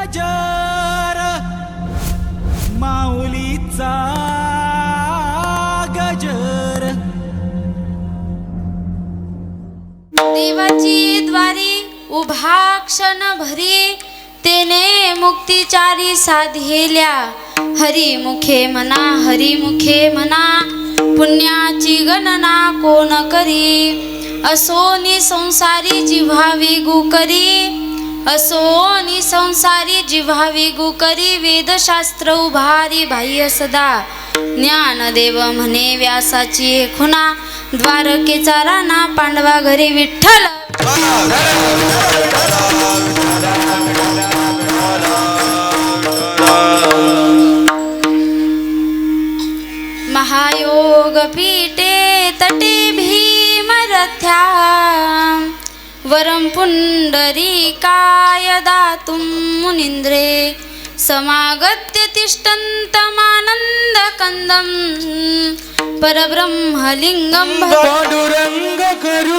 गजर माऊलीचा गजर. देवाची द्वारी उभा क्षण भरी तेने मुक्तिचारी साधलेल्या हरी मुखे म्हणा हरिमुखे म्हणा पुण्याची गणना कोण करी? असोनी संसारी जिव्हावी गुकरी असो आणि संसारी जिव्हावी गुकरी वेदशास्त्र उभारी बाह्य सदा ज्ञानदेव म्हणे व्यासाची खुना द्वारकेचा राणा पांडवा घरी विठ्ठल. महायोग पीठे तटे भीमरथ्या. वरं पुण्डरीकाय दातुं मुनीन्द्रे समागत्य तिष्ठन्तमानन्दकन्दं परब्रह्मलिङ्गं भज पांडुरंग करू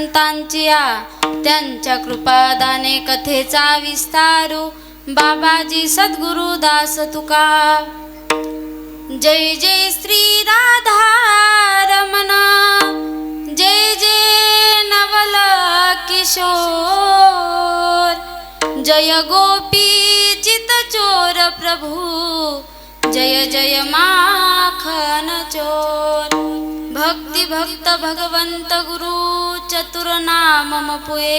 संतांची संतांचिया त्यांच्या कृपादाने कथेचा विस्तारू. बाबाजी सद्गुरु दास तुका. जय जय श्री राधा रमण. जय जय नवल किशोर जय गोपी चित चोर प्रभू. जय जय माखन चोर भक्ति भक्त भगवंत गुरु चतुर नाम मपुए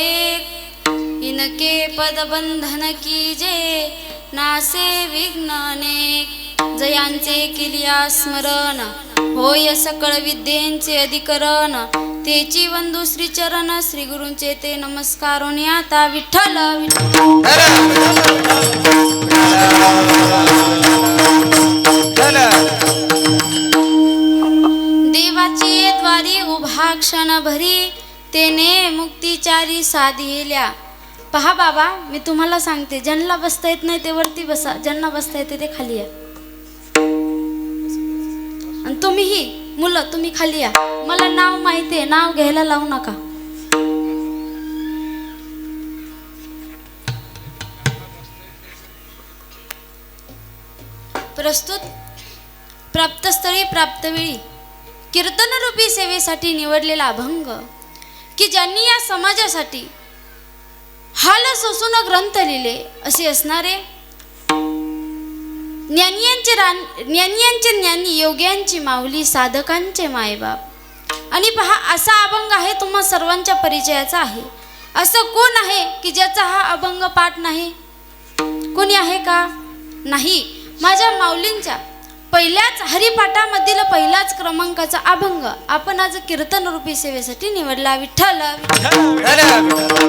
इनके पद बंधन की जे नासे विघ्न अनेक जयांचे किलिया स्मरण होय सकळ विद्येंचे अधिकरण। तेची वंदू श्री चरण श्री गुरुंचे ते नमस्कार आता विठ्ठल विठ्ठल। उभा क्षण भरी तेने मुक्तिचारी साधिल्या पहा बाबा मी तुम्हाला सांगते ज्यांना बसता येत नाही ते वरती बसा ज्यांना बसता येते ते खाली या. आणि तुम्हीही मुलं तुम्ही खाली या. मला नाव माहिती आहे नाव घ्यायला लावू नका. प्रस्तुत प्राप्तस्थळी प्राप्तवेळी. कीर्तनरूपी सेवेसाठी निवडलेला अभंग की ज्यांनी या समाजासाठी हाल सोसून ग्रंथ लिहिले असे असणारे ज्ञानियांचे रान ज्ञानियांचे ज्ञानी योग्यांची माऊली साधकांचे मायबाप. आणि पहा असा अभंग आहे तुम्हा सर्वांच्या परिचयाचा आहे. असं कोण आहे की ज्याचा हा अभंग पाठ नाही? कोणी आहे का? नाही. माझ्या माऊलींच्या पहिल्याच हरिपाठामधील पहिलाच क्रमांकाचा अभंग आपण आज कीर्तन रूपी सेवेसाठी निवडला विठ्ठल विठ्ठल.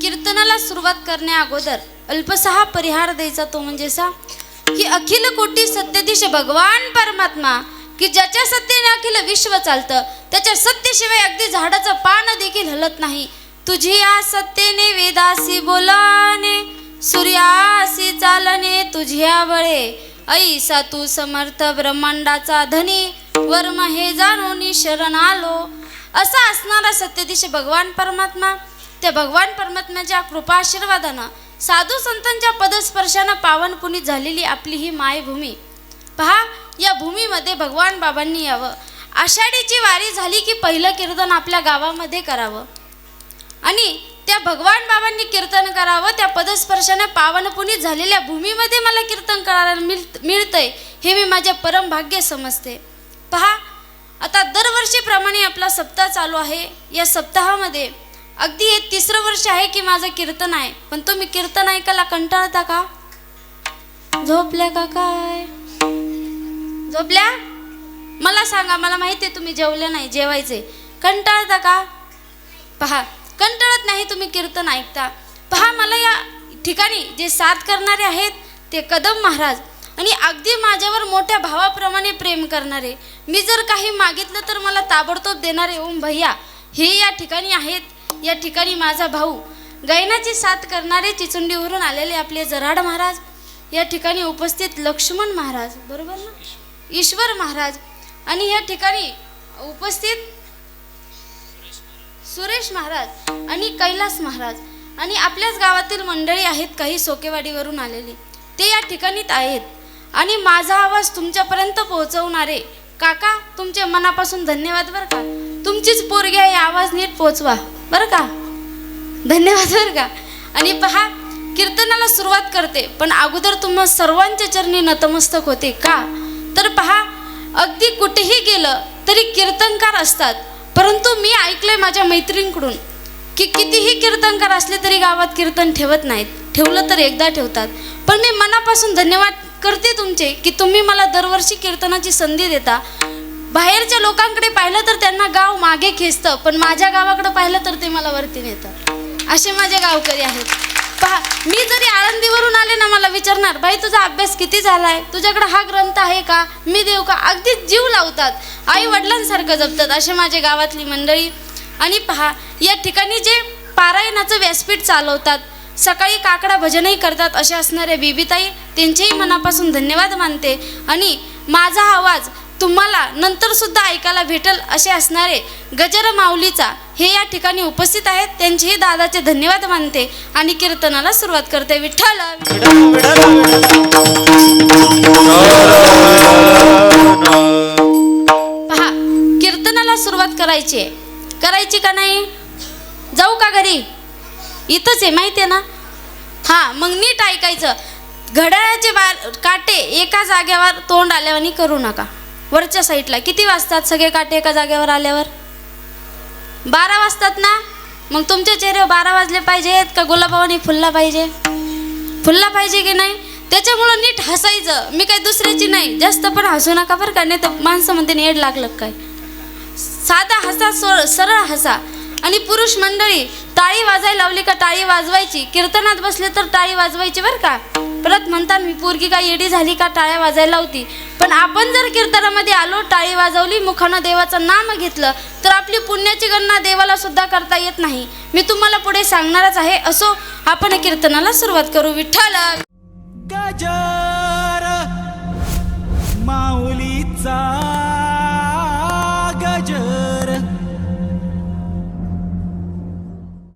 कीर्तनाला सुरुवात करण्या अगोदर अल्पसहा परिहार द्यायचा तो म्हणजे सा की अखिल कोटी सत्यधीश भगवान परमात्मा की ज्याच्या सत्तेने अखिल विश्व चालतं त्याच्या सत्तेशिवाय अगदी झाडाचं पान देखील हलत नाही तुझी या सत्तेने वेदासी बोलाने सूर्यासी चालने तुझ्या बळे. ऐसा तू समर्थ ब्रह्मांडाचा धनी वर्म हे जाणून शरण आलो. असा असणारा सत्यदिश भगवान परमात्मा त्या भगवान परमात्म्याच्या कृपा आशीर्वादानं साधू संतांच्या पदस्पर्शानं पावन पुनीत झालेली आपली ही मायभूमी. पहा या भूमीमध्ये भगवान बाबांनी यावं. आषाढीची वारी झाली की पहिलं कीर्तन आपल्या गावामध्ये करावं. आणि त्या भगवान बाबांनी कीर्तन करावं त्या पदस्पर्शाने पावनपुनीत झालेल्या भूमीमध्ये मला कीर्तन करायला मिळ मिळतंय हे मी माझे परम भाग्य समजते. पहा आता दरवर्षीप्रमाणे आपला सप्ताह चालू आहे. या सप्ताहामध्ये अगदी हे तिसरं वर्ष आहे की माझं कीर्तन आहे. पण तुम्ही कीर्तन ऐकायला कंटाळता का? झोपल्या का काय? झोपल्या? मला सांगा मला माहिती आहे तुम्ही जेवले नाही जेवायचे. कंटाळता का? पहा कंटाळत नाही तुम्ही कीर्तन ऐकता. पहा मला या ठिकाणी जे साथ करणारे आहेत ते कदम महाराज. आणि अगदी माझ्यावर मोठ्या भावाप्रमाणे प्रेम करणारे. मी जर काही मागितलं तर मला ताबडतोब देणारे ओम भैया. हे या ठिकाणी आहेत या ठिकाणी माझा भाऊ. गायनाची साथ करणारे चिचुंडीवरून आलेले आपले जराड महाराज. या ठिकाणी उपस्थित लक्ष्मण महाराज. बरोबर ना? ईश्वर महाराज. आणि या ठिकाणी उपस्थित सुरेश महाराज आणि कैलास महाराज आणि आपल्याच गावातील मंडळी आहेत काही सोकेवाडीवरून आलेली. ते या ठिकाणीत आहेत. आणि माझा आवाज तुमच्यापर्यंत पोहोचवणारे काका तुमचे मनापासून धन्यवाद बरं का? तुमचीच पोरगी आहे आवाज नीट पोचवा. बरं का? धन्यवाद बरं का? आणि पहा कीर्तनाला सुरुवात करते पण अगोदर तुम्हा सर्वांच्या चरणी नतमस्तक होते का? तर पहा अगदी कुठेही गेलं तरी कीर्तनकार असतात. परंतु मी ऐकलंय माझ्या मैत्रिणीकडून की कितीही कीर्तनकार असले तरी गावात कीर्तन ठेवत नाहीत. ठेवलं तर एकदा ठेवतात. पण मी मनापासून धन्यवाद करते तुमचे की तुम्ही मला दरवर्षी कीर्तनाची संधी देता. बाहेरच्या लोकांकडे पाहिलं तर त्यांना गाव मागे खेचतं पण माझ्या गावाकडे पाहिलं तर ते मला वरती नेतं. असे माझे गावकरी आहेत. पहा मी जरी आळंदीवरून आले ना मला विचारणार बाई तुझा अभ्यास किती झालाय? तुझ्याकडे हा ग्रंथ आहे का? मी देऊ का? अगदी जीव लावतात. आई वडिलांसारखं जपतात असे माझे गावातली मंडळी. आणि पहा या ठिकाणी जे पारायणाचं व्यासपीठ चालवतात सकाळी काकडा भजनही करतात असे असणारे बीबीताई त्यांचेही मनापासून धन्यवाद मानते. आणि माझा आवाज तुम्हाला नंतरसुद्धा ऐकायला भेटेल असे असणारे गजर माऊलीचा हे या ठिकाणी उपस्थित आहेत. त्यांचेही दादाचे धन्यवाद मानते आणि कीर्तनाला सुरुवात करते. विठ्ठल! पहा कीर्तनाला सुरुवात करायची आहे. करायची का नाही? जाऊ का घरी? इथंच आहे माहिती आहे ना? हां मग नीट ऐकायचं. घड्याळाचे बार काटे एका जागेवर तोंड आल्यावर करू नका. वरच्या साईडला. किती वाजतात सगळे काटे एका जागेवर आल्यावर? बारा वाजतात ना? मग तुमच्या चेहऱ्यावर बारा वाजले पाहिजेत का गुलाबावानी फुलला पाहिजे? फुलला पाहिजे की नाही? त्याच्यामुळं नीट हसायचं. मी काही दुसऱ्याची नाही. जास्त पण हसू नका बरं का नाही तर माणसं म्हणते नेड लागलं काय? साधा हसा सर सरळ हसा. आणि पुरुष मंडळी टाळी वाजायला लावली का टाळी वाजवायची? कीर्तनात बसले तर टाळी वाजवायची बरं का? परत म्हणतात मी पोरगी का येडी झाली का? टाळ्या वाजायला होती पण आपण जर कीर्तनामध्ये आलो टाळी वाजवली मुखानं देवाचं नाम घेतलं तर आपली पुण्याची गणना देवाला सुद्धा करता येत नाही. मी तुम्हाला पुढे सांगणारच आहे असो आपण कीर्तनाला सुरुवात करू. विठ्ठल! गजा